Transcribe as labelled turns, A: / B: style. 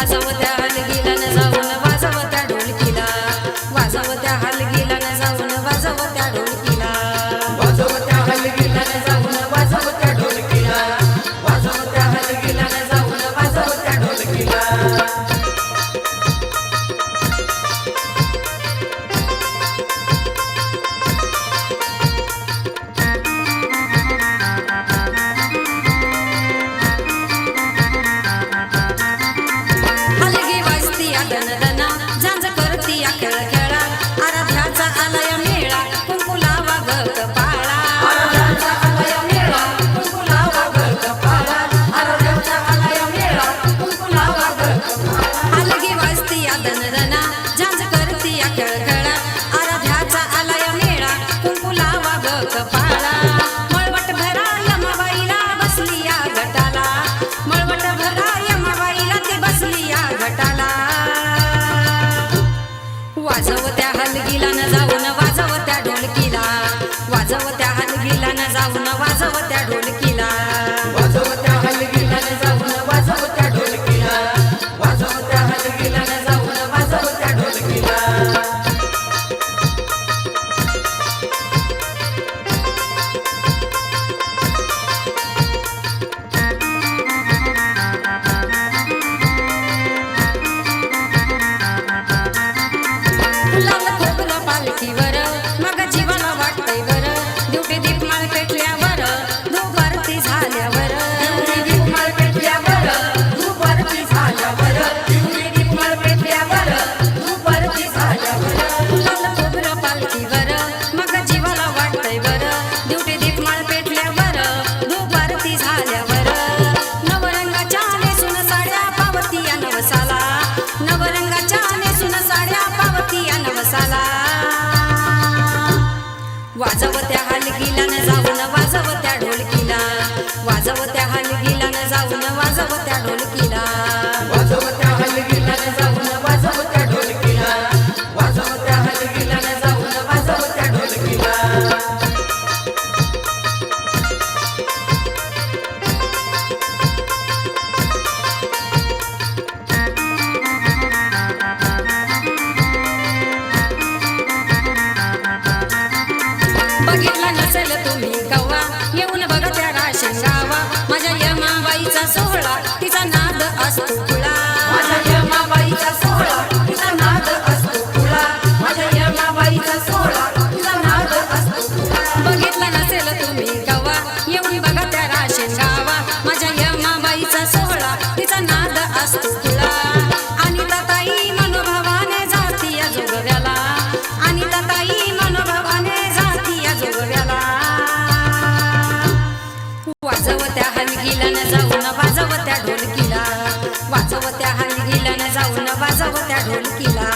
A: वाजवत्या हलगीला न जाऊन वाजवत्या ढोलकीला. वाजवत्या हलगी नाचावं ढोलकीला. Regular It's over like वाजवत्या हलगीला न जाऊन वाजवत्या ढोलकीला. वाजवत्या हलगीला न जाऊन वाजवत्या ढोलकीला.